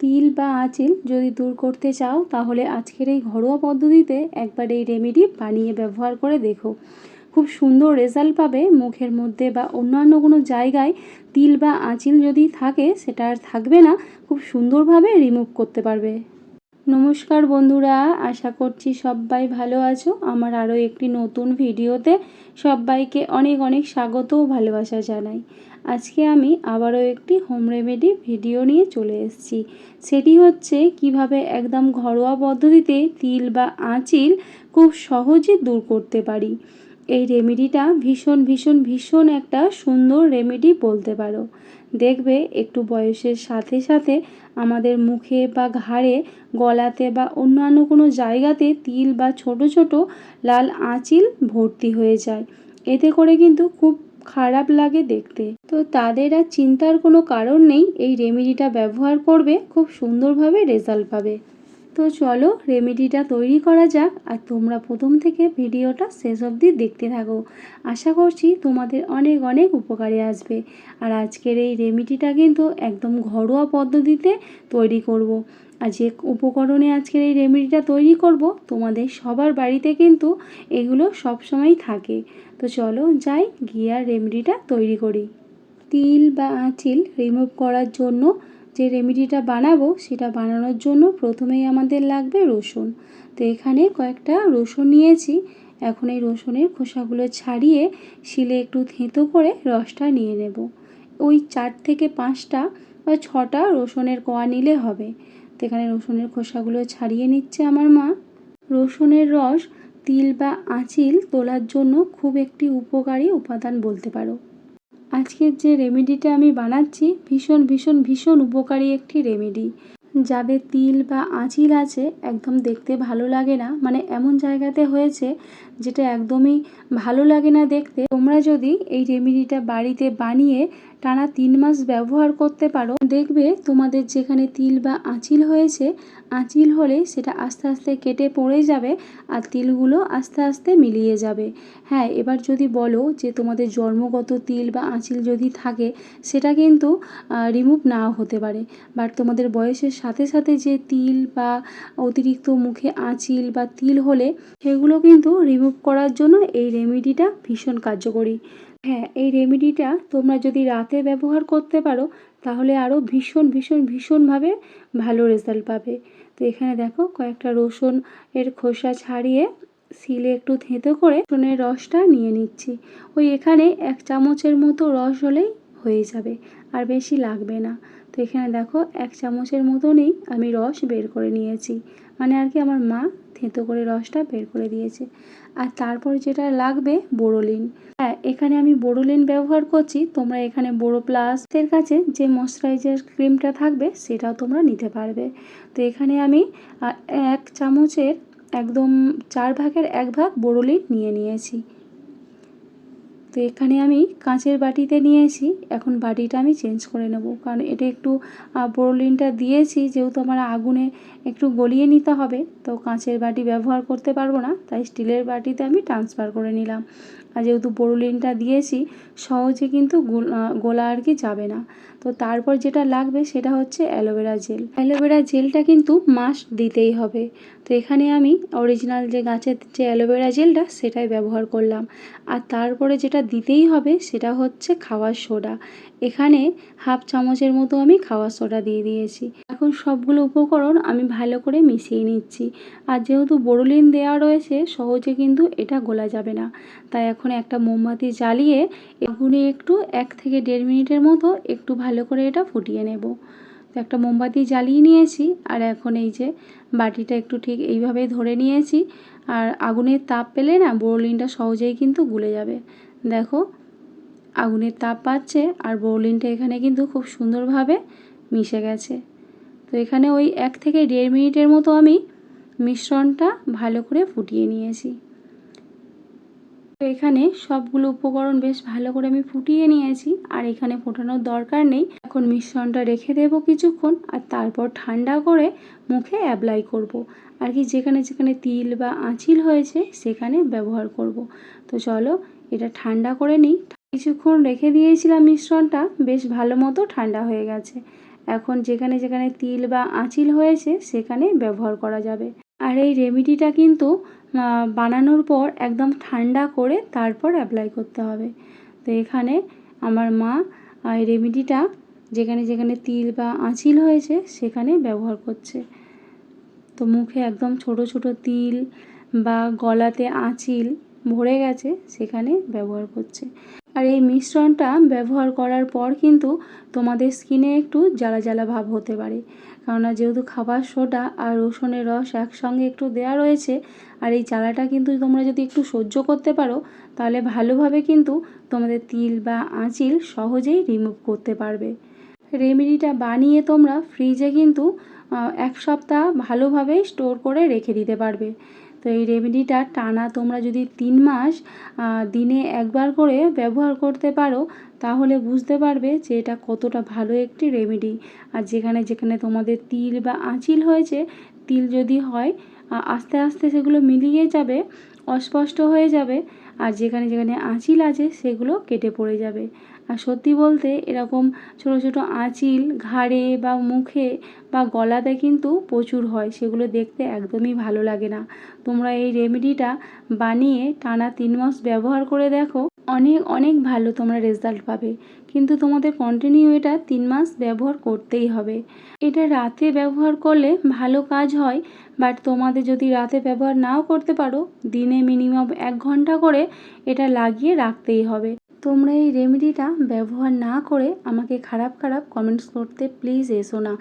তিল বা আঁচিল যদি দূর করতে চাও, তাহলে আজকের এই ঘরোয়া পদ্ধতিতে একবার এই রেমেডি বানিয়ে ব্যবহার করে দেখো। খুব সুন্দর রেজাল্ট পাবে মুখের মধ্যে বা অন্যান্য কোনো জায়গায় তিল বা আঁচিল যদি থাকে, সেটা আর থাকবে না, খুব সুন্দরভাবে রিমুভ করতে পারবে। নমস্কার বন্ধুরা, আশা করছি সবাই ভালো আছো। আমার আরও একটি নতুন ভিডিওতে সবাইকে অনেক অনেক স্বাগত ও ভালোবাসা জানাই। আজকে আমি আবারও একটি হোম রেমেডি ভিডিও নিয়ে চলে এসেছি। সেটি হচ্ছে কীভাবে একদম ঘরোয়া পদ্ধতিতে তিল বা আঁচিল খুব সহজে দূর করতে পারি। এই রেমেডিটা ভীষণ ভীষণ ভীষণ একটা সুন্দর রেমেডি বলতে পারো। দেখবে একটু বয়সের সাথে সাথে আমাদের মুখে বা ঘাড়ে, গলাতে বা অন্যান্য কোনো জায়গাতে তিল বা ছোট ছোট লাল আঁচিল ভর্তি হয়ে যায়। এতে করে কিন্তু খুব খারাপ লাগে দেখতে। তো তাদের আর চিন্তার কোনো কারণ নেই, এই রেমেডিটা ব্যবহার করবে, খুব সুন্দরভাবে রেজাল্ট পাবে। তো চলো রেমেডিটা তৈরি করা যাক আর তোমরা প্রথম থেকে ভিডিওটা শেষ অবধি দেখতে থাকো। আশা করছি তোমাদের অনেক অনেক উপকারে আসবে। আর আজকের এই রেমেডিটা কিন্তু একদম ঘরোয়া পদ্ধতিতে তৈরি করব। আর যে উপকরণে আজকের এই রেমেডিটা তৈরি করব, তোমাদের সবার বাড়িতে কিন্তু এগুলো সবসময় থাকে। তো চলো যাই গিয়ে আর রেমেডিটা তৈরি করি। তিল বা আঁচিল রিমুভ করার জন্য যে রেমেডিটা বানাবো সেটা বানানোর জন্য প্রথমেই আমাদের লাগবে রসুন। তো এখানে কয়েকটা রসুন নিয়েছি। এখন এই রসুনের খোসাগুলো ছাড়িয়ে শিলে একটু থেঁতো করে রসটা নিয়ে নেব। ওই চার থেকে পাঁচটা বা ছটা রসুনের কোয়া নিলে হবে। তো এখানে রসুনের খোসাগুলো ছাড়িয়ে নিচ্ছে আমার মা। রসুনের রস তিল বা আঁচিল তোলার জন্য খুব একটি উপকারী উপাদান বলতে পারো। আজকের যে রেমেডিটা আমি বানাচ্ছি, ভীষণ ভীষণ ভীষণ উপকারী একটি রেমেডি। যাদের তিল বা আঁচিল আছে, একদম দেখতে ভালো লাগে না। মানে এমন জায়গাতে হয়েছে, যেটা একদমই ভালো লাগে না দেখতে। তোমরা যদি এই রেমেডিটা বাড়িতে বানিয়ে টানা তিন মাস ব্যবহার করতে পারো। দেখবে তোমাদের যেখানে তিল বা আঁচিল হয়েছে, আঁচিল হলে সেটা আস্তে আস্তে কেটে পড়ে যাবে আর তিলগুলো আস্তে আস্তে মিলিয়ে যাবে। হ্যাঁ এবার যদি বলো যে তোমাদের জন্মগত তিল বা আঁচিল যদি থাকে, সেটা কিন্তু রিমুভ নাও হতে পারে। বাট তোমাদের বয়সের সাথে সাথে যে তিল বা অতিরিক্ত মুখে আঁচিল বা তিল হলে, সেগুলো কিন্তু রিমুভ করার জন্য এই রেমেডিটা ভীষণ কার্যকরী। হ্যাঁ এই রেমেডিটা তোমরা যদি রাতে ব্যবহার করতে পারো, তাহলে আরও ভীষণ ভীষণ, ভীষণভাবে ভালো রেজাল্ট পাবে। তো এখানে দেখো, কয়েকটা রসুন এর খোসা ছাড়িয়ে শিলে একটু থেঁতো করে রসুনের রসটা নিয়ে নিচ্ছি। ওই এখানে এক চামচের মতো রস হলেই হয়ে যাবে, আর বেশি লাগবে না। তো এখানে দেখো, এক চামচের মতনই আমি রস বের করে নিয়েছি। মানে আর কি আমার মা থেঁতো করে রসটা বের করে দিয়েছে। আর তারপর যেটা লাগবে, বোরোলিন। এখানে আমি বোরোলিন ব্যবহার করছি। তোমরা এখানে বোরো প্লাসের কাছে যে ময়শ্চারাইজার ক্রিমটা থাকবে, সেটাও তোমরা নিতে পারবে। তো এখানে আমি এক চামচের একদম চার ভাগের এক ভাগ বোরোলিন নিয়ে নিয়েছি। তো এখানে আমি কাঁচের বাটিতে নিয়েছি। এখন বাটিটা আমি চেঞ্জ করে নেব। কারণ এটা একটু বোরলিনটা দিয়েছি। যেহেতু আমার আগুনে একটু গলিয়ে নিতে হবে, তো কাঁচের বাটি ব্যবহার করতে পারব না। তাই স্টিলের বাটিতে আমি ট্রান্সফার করে নিলাম। আর যেহেতু বোরোলিনটা দিয়েছি, সহজে কিন্তু গোলা আর কি যাবে না। তো তারপর যেটা লাগবে সেটা হচ্ছে অ্যালোভেরা জেল। অ্যালোভেরা জেলটা কিন্তু মাস্ট দিতেই হবে। তো এখানে আমি অরিজিনাল যে গাছের যে অ্যালোভেরা জেলটা সেটাই ব্যবহার করলাম। আর তারপরে যেটা দিতেই হবে সেটা হচ্ছে খাওয়ার সোডা। এখানে হাফ চামচের মতো আমি খাওয়ার সোডা দিয়ে দিয়েছি। এখন সবগুলো উপকরণ আমি ভালো করে মিশিয়ে নিচ্ছি। আর যেহেতু বোরোলিন দেওয়া রয়েছে, সহজে কিন্তু এটা গোলা যাবে না। তাই এখন একটা মোমবাতি জ্বালিয়ে আগুনে একটু এক থেকে দেড় মিনিটের মতো একটু ভালো করে এটা ফুটিয়ে নেব। তো একটা মোমবাতি জ্বালিয়ে নিয়েছি, আর এখন এই যে বাটিটা একটু ঠিক এইভাবেই ধরে নিয়েছি, আর আগুনের তাপ পেলে না বোরলিনটা সহজেই কিন্তু গুলে যাবে। দেখো, আগুনের তাপ পাচ্ছে, আর বোরলিনটা এখানে কিন্তু খুব সুন্দরভাবে মিশে গেছে। তো এখানে ওই এক থেকে দেড় মিনিটের মতো আমি মিশ্রণটা ভালো করে ফুটিয়ে নিয়েছি। তো এখানে সবগুলো উপকরণ বেশ ভালো করে আমি ফুটিয়ে নিয়েছি। আর এখানে ফোটানোর দরকার নেই। এখন মিশ্রণটা রেখে দেবো কিছুক্ষণ আর তারপর ঠান্ডা করে মুখে অ্যাপ্লাই করব। আর কি যেখানে যেখানে তিল বা আঁচিল হয়েছে সেখানে ব্যবহার করব। তো চলো এটা ঠান্ডা করে নিই। কিছুক্ষণ রেখে দিয়েছিলাম মিশ্রণটা, বেশ ভালো মতো ঠান্ডা হয়ে গেছে। এখন যেখানে যেখানে তিল বা আঁচিল হয়েছে সেখানে ব্যবহার করা যাবে। আর এই রেমেডিটা কিন্তু বানানোর পর একদম ঠান্ডা করে তারপর অ্যাপ্লাই করতে হবে। তো এখানে আমার মা এই রেমেডিটা যেখানে যেখানে তিল বা আঁচিল হয়েছে সেখানে ব্যবহার করছে। তো মুখে একদম ছোট ছোট তিল বা গলাতে আঁচিল ভরে গেছে সেখানে ব্যবহার করছে। আর এই মিশ্রণটা ব্যবহার করার পর কিন্তু তোমাদের স্কিনে একটু জ্বালা জ্বালা ভাব হতে পারে। কেননা যেহেতু খাবার সোডা আর রসুনের রস একসঙ্গে একটু দেওয়া রয়েছে, আর এই চালাটা কিন্তু তোমরা যদি একটু সহ্য করতে পারো, তাহলে ভালোভাবে কিন্তু তোমাদের তিল বা আঁচিল সহজেই রিমুভ করতে পারবে। রেমেডিটা বানিয়ে তোমরা ফ্রিজে কিন্তু এক সপ্তাহ ভালোভাবে স্টোর করে রেখে দিতে পারবে। তো এই রেমেডিটা টানা তোমরা যদি তিন মাস দিনে একবার করে ব্যবহার করতে পারো, তাহলে বুঝতে পারবে যে এটা কতটা ভালো একটি রেমেডি। আর যেখানে যেখানে তোমাদের তিল বা আঁচিল হয়েছে, তিল যদি হয় আস্তে আস্তে সেগুলো মিলিয়ে যাবে, অস্পষ্ট হয়ে যাবে, আর যেখানে যেখানে আঁচিল আছে সেগুলো কেটে পড়ে যাবে। আর সত্যি বলতে এরকম ছোট ছোট আঁচিল, ঘাড়ে বা মুখে বা গলাতে কিন্তু প্রচুর হয়। সেগুলো দেখতে একদমই ভালো লাগে না। তোমরা এই রেমেডিটা বানিয়ে টানা তিন মাস ব্যবহার করে দেখো, অনেক অনেক ভালো তোমরা রেজাল্ট পাবে। কিন্তু তোমাদের কন্টিনিউ এটা তিন মাস ব্যবহার করতেই হবে। এটা রাতে ব্যবহার করলে ভালো কাজ হয় বাট তোমাদের যদি রাতে ব্যবহার নাও করতে পারো, দিনে মিনিমাম এক ঘণ্টা করে এটা লাগিয়ে রাখতেই হবে। তোমরা এই রেমেডিটা ব্যবহার না করে আমাকে খারাপ খারাপ কমেন্টস করতে প্লিজ এসো না।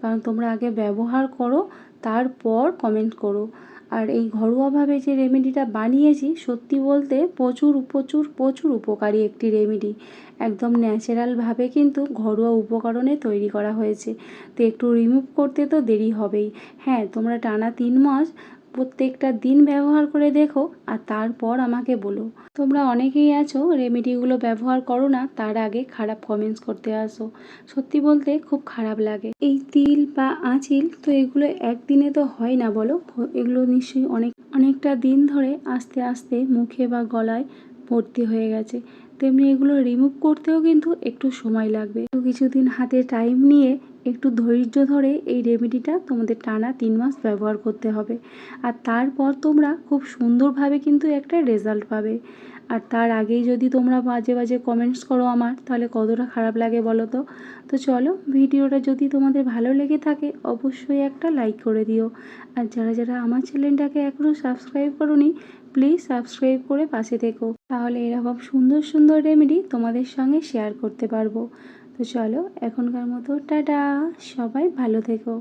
কারণ তোমরা আগে ব্যবহার করো, তারপর কমেন্ট করো। আর এই ঘরোয়াভাবে যে রেমেডিটা বানিয়েছি, সত্যি বলতে প্রচুর প্রচুর প্রচুর উপকারী একটি রেমেডি একদম ন্যাচারালভাবে কিন্তু ঘরোয়া উপকরণে তৈরি করা হয়েছে। তো একটু রিমুভ করতে তো দেরি হবেই। হ্যাঁ তোমরা টানা তিন মাস প্রত্যেকটা দিন ব্যবহার করে দেখো আর তারপর আমাকে বলো। তোমরা অনেকেই আছো, রেমেডিগুলো ব্যবহার করো না, তার আগে খারাপ কমেন্টস করতে আসো। সত্যি বলতে খুব খারাপ লাগে। এই তিল বা আঁচিল তো এগুলো একদিনে তো হয় না বলো? এগুলো নিশ্চয়ই অনেক, অনেকটা দিন ধরে আস্তে আস্তে মুখে বা গলায় ভর্তি হয়ে গেছে। তেমনি এগুলো রিমুভ করতেও কিন্তু একটু সময় লাগবে। কিছুদিন হাতে টাইম নিয়ে একটু ধৈর্য ধরে এই রেমেডিটা তোমাদের টানা তিন মাস ব্যবহার করতে হবে। আর তারপর তোমরা খুব সুন্দরভাবে কিন্তু একটা রেজাল্ট পাবে। আর তার আগেই যদি তোমরা বাজে বাজে কমেন্টস করো আমার, তাহলে কতটা খারাপ লাগে বলো তো? তো চলো, ভিডিওটা যদি তোমাদের ভালো লেগে থাকে, অবশ্যই একটা লাইক করে দিও। আর যারা যারা আমার চ্যানেলটাকে এখনও সাবস্ক্রাইব করোনি প্লিজ সাবস্ক্রাইব করে পাশে থেকো। তাহলে এরকম সুন্দর সুন্দর রেমেডি তোমাদের সঙ্গে শেয়ার করতে পারব। তো চলো, এখনকার মতো টাটা, সবাই ভালো থেকো।